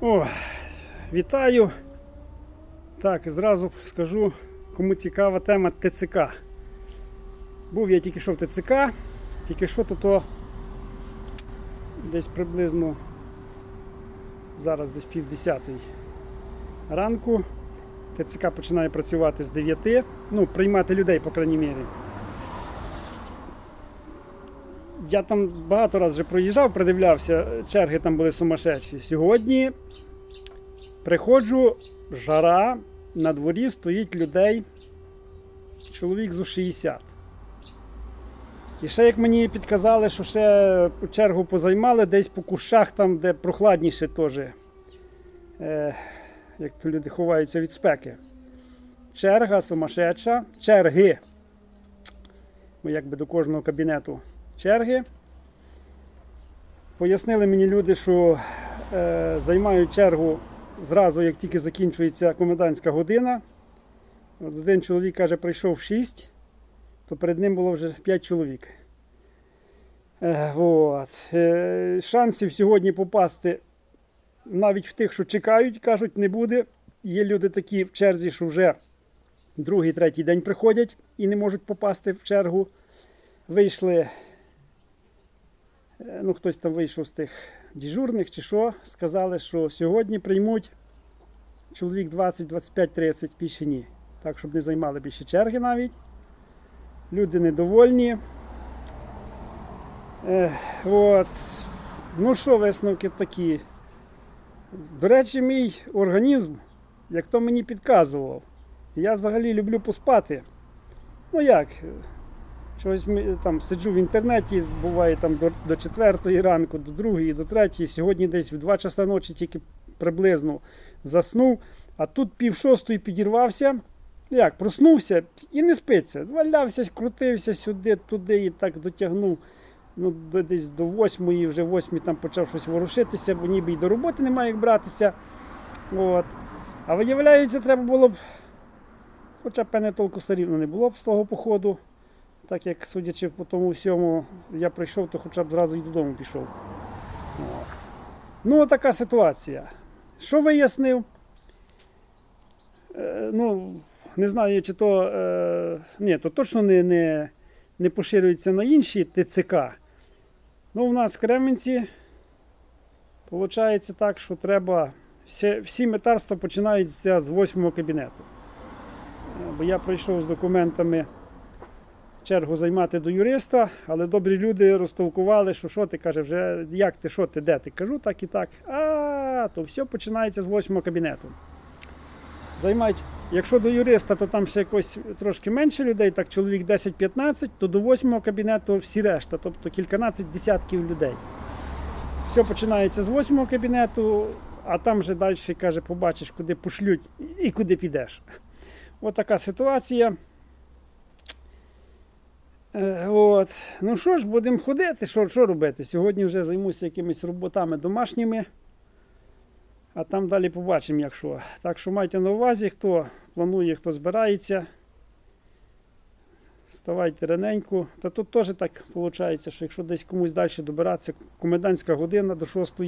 О, вітаю. Так, зразу скажу, кому цікава тема ТЦК. Був я тільки що в ТЦК, тільки що то десь приблизно зараз десь пів десятої ранку. ТЦК починає працювати з 9, ну, приймати людей, по крайній мірі. Я там багато разів вже проїжджав, придивлявся, черги там були сумасшедші. Сьогодні приходжу, жара, на дворі стоїть людей, чоловік зо 60. І ще як мені підказали, що ще чергу позаймали десь по кущах, там, де прохладніше теж. Е, як то люди ховаються від спеки. Черга сумасшедша, черги. Якби до кожного кабінету черги. Пояснили мені люди, що е, займають чергу зразу, як тільки закінчується комендантська година. От один чоловік каже, прийшов 6, то перед ним було вже 5 чоловік. Е, от. Е, шансів сьогодні попасти навіть в тих, що чекають, кажуть, не буде. Є люди такі в черзі, що вже другий, третій день приходять і не можуть попасти в чергу. Вийшли, ну хтось там вийшов з тих дежурних чи що, сказали, що сьогодні приймуть чоловік 20, 25, 30 більше ні. Так, щоб не займали більше черги навіть. Люди недовольні. Е, от. Ну що, висновки такі. До речі, мій організм, як то мені підказував, я взагалі люблю поспати. Ну як, чогось там сиджу в інтернеті, буває там до, до 4 ранку, до 2, до 3. Сьогодні десь в 2 часа ночі тільки приблизно заснув, а тут пів шостої підірвався. Як, проснувся і не спиться. Валявся, крутився сюди, туди і так дотягнув. Ну, десь до восьмої, вже восьмій там почав щось ворушитися, бо ніби й до роботи немає як братися. От. А виявляється, треба було б, хоча б певне толку все рівно не було б з того походу. Так як, судячи по тому всьому, я прийшов, то хоча б зразу й додому пішов. Ну, така ситуація. Що вияснив? Е, ну, не знаю, чи то. Е, ні, то точно не, не, не поширюється на інші ТЦК. Ну, у нас в Кременці виходить так, що треба. Всі, всі метарства починаються з восьмого кабінету. Бо я прийшов з документами чергу займати до юриста, але добрі люди розтолкували, що що ти каже, вже як ти, що ти, де ти? Кажу так і так. А, то все починається з восьмого кабінету. Займають, якщо до юриста, то там ще якось трошки менше людей, так чоловік 10-15, то до восьмого кабінету всі решта, тобто кільканадцять десятків людей. Все починається з восьмого кабінету, а там вже далі каже, побачиш, куди пошлють і куди підеш. От така ситуація. Е, От. Ну що ж, будемо ходити, що, що робити? Сьогодні вже займуся якимись роботами домашніми, а там далі побачимо, якщо. Так що майте на увазі, хто планує, хто збирається. Ставайте раненько. Та тут теж так виходить, що якщо десь комусь далі добиратися, комендантська година до 6.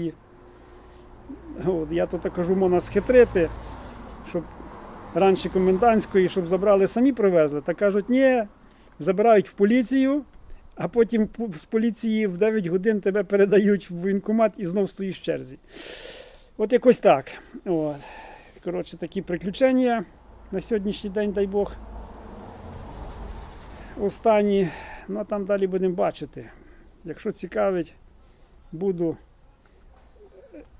От, я так кажу, можна схитрити, щоб раніше комендантської, щоб забрали самі привезли. Та кажуть, ні, забирають в поліцію, а потім з поліції в 9 годин тебе передають в воєнкомат і знов стоїш в черзі. От якось так. От. Коротше, такі приключення на сьогоднішній день, дай Бог. Останні. Ну а там далі будемо бачити. Якщо цікавить, буду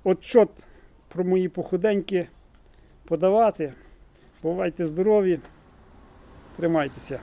отчот про мої походеньки подавати. Бувайте здорові, тримайтеся.